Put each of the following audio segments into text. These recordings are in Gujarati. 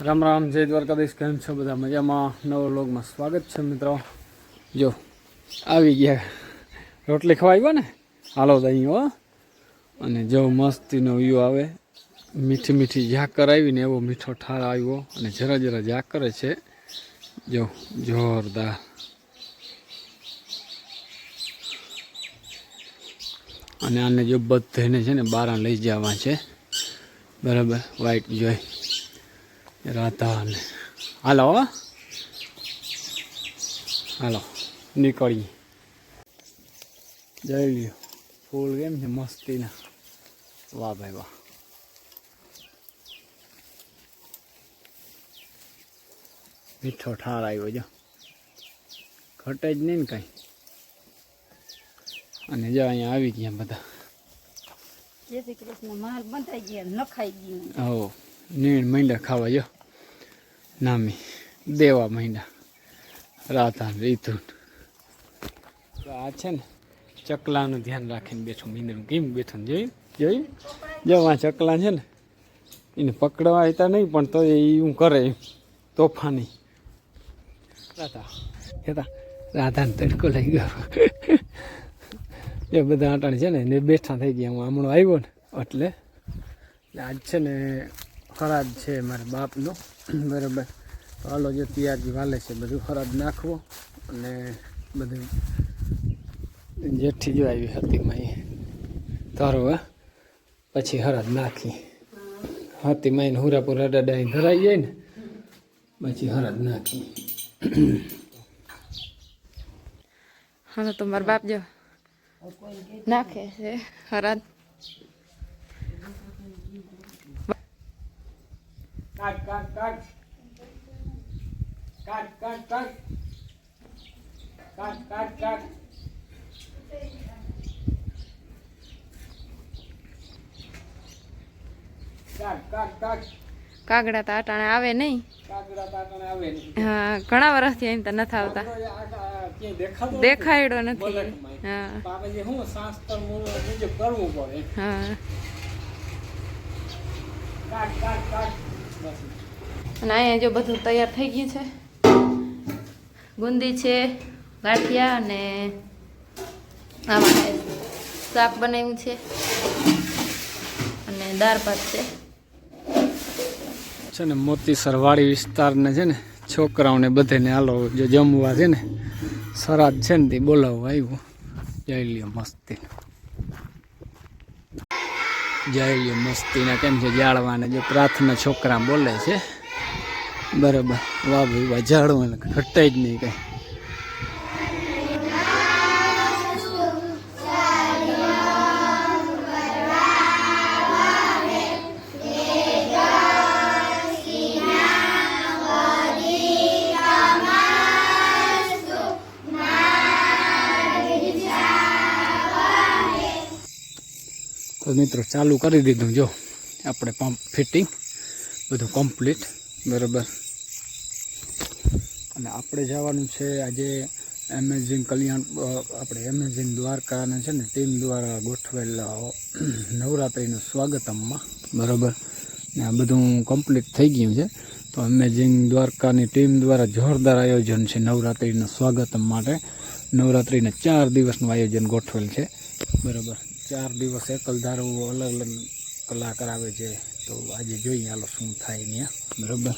રામ રામ, જય દ્વારકાધીશ, કેમ છો બધા? મજામાં? નવો લોગમાં સ્વાગત છે મિત્રો. જો, આવી ગયા. રોટલી ખવા આવ્યો ને? હાલો દહીં હો. અને જો મસ્તીનો વ્યૂ આવે. મીઠી મીઠી ઝાકર આવીને એવો મીઠો ઠાર આવ્યો. અને જરા જરા ઝાકર છે. જો, જોરદાર. અને આને જો બધાને છે ને બારા લઈ જવા છે. બરાબર? વાઈટ જોઈ. રાધા હાલો. હાલો નીકળીએ. જઈ લ્યો ફૂલ કેમ છે મસ્તીના. વાહ ભાઈ વાહ. મીઠો ઠાર આવ્યો જો. ઘટે જ નહીં ને કાંઈ. અને જો અહીંયા આવી ગયા બધા. જય શ્રી કૃષ્ણ માલ બંધાઈ ગયા નખાઈ ગયું. હો. નીણ માંડ્યા ખાવા જો નામી, દેવા માંડ્યા રાધા ને રીતુ આ છે ને, ચકલાનું ધ્યાન રાખીને બેઠું મીંદડું કેમ બેઠું જોયું? જોયું? જો આ ચકલા છે ને, એને પકડવા હતા નહીં, પણ તો એ હું કરે તોફાની. રાધા કહેતા રાધાને તડકો લઈ ગયો. એ બધા અટાણી છે ને, એને બેઠા થઈ ગયા. હું હમણાં આવ્યો ને એટલે આજ છે ને ખરાબ છે મારા બાપનો. બરાબર. હાલો, જે તૈયારી વાલે છે, બધું ખરાબ નાખવો અને બધું જેઠી જો આવી હતી માઈ. ધરવા પછી હરાદ નાખી. હાથી માઈને હુરાપુર અડાડાઈ ધરાઈ જાય ને, પછી હરાદ નાખી. હા તો મારા બાપ જો નાખે છે હરાદ કાટ કાટ કાટ કાટ કાટ કાટ કાટ કાટ કાટ કાગડા તો અટાણે આવે નહીં. હા ઘણા વર્ષથી એમ તો નથી આવતા. દેખાયડો નથી. હા. કરવું પડે. હા. બસ અને અહીંયા જો બધું તૈયાર થઈ ગયું છે. ગુંદી છે, ગાંઠિયા અને આમાં શાક બનાવ્યું છે. અને દાળ ભાત છે. છે ને મોતીસર વાડી વિસ્તારને છે ને, છોકરાઓને બધાને હાલો, જો જમવા છે ને સરાદ છે ને, તે બોલાવવા આવ્યું. જઈ લ્યો, મસ્તી. જઈ લ્યો, મસ્તીના કેમ છે? જાળવાને જો પ્રાર્થના છોકરા બોલે છે. બરાબર. વાહ ભાઈ, વાહ, જાળવાને. ઘટે જ નહીં કઈ. તો મિત્રો, ચાલુ કરી દીધું. જો, આપણે પંપ ફિટિંગ બધું કમ્પ્લીટ બરાબર. અને આપણે જવાનું છે આજે એમેઝિંગ કલ્યાણ આપણે એમેઝિંગ દ્વારકાને છે ને ટીમ દ્વારા ગોઠવેલા નવરાત્રિનું સ્વાગતમમાં બરાબર. ને આ બધું કમ્પ્લીટ થઈ ગયું છે. તો એમેઝિંગ દ્વારકાની ટીમ દ્વારા જોરદાર આયોજન છે નવરાત્રિના સ્વાગતમ માટે. નવરાત્રિના ચાર દિવસનું આયોજન ગોઠવેલ છે. બરાબર. ચાર દિવસ કલધારો અલગ અલગ કલાકાર આવે છે. તો આજે જોઈએ હાલો શું થાય ત્યાં બરાબર?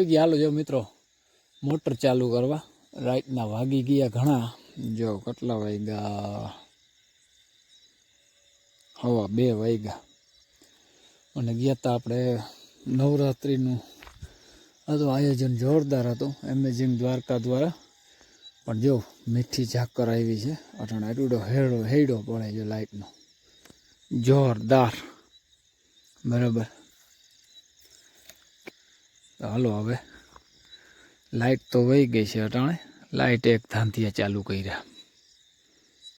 આવી ગયા. હાલો જો મિત્રો, મોટર ચાલુ કરવા. રાઈટના વાગી ગયા ઘણા. જો કેટલા વાગ્યા? હવા બે વાગ્યા. અને ગયા તા આપણે નવરાત્રિનું હતું આયોજન જોરદાર હતું એમેઝિંગ દ્વારકા દ્વારા. પણ જો મીઠી ઝાકર આવી છે, અટાણે અડુડો હેડો હેડો પડે છે લાઇટનો જોરદાર. બરાબર. હાલો હવે. લાઇટ તો વહી ગઈ છે અટાણે. લાઇટ એક ધાંધિયા ચાલુ કર્યા.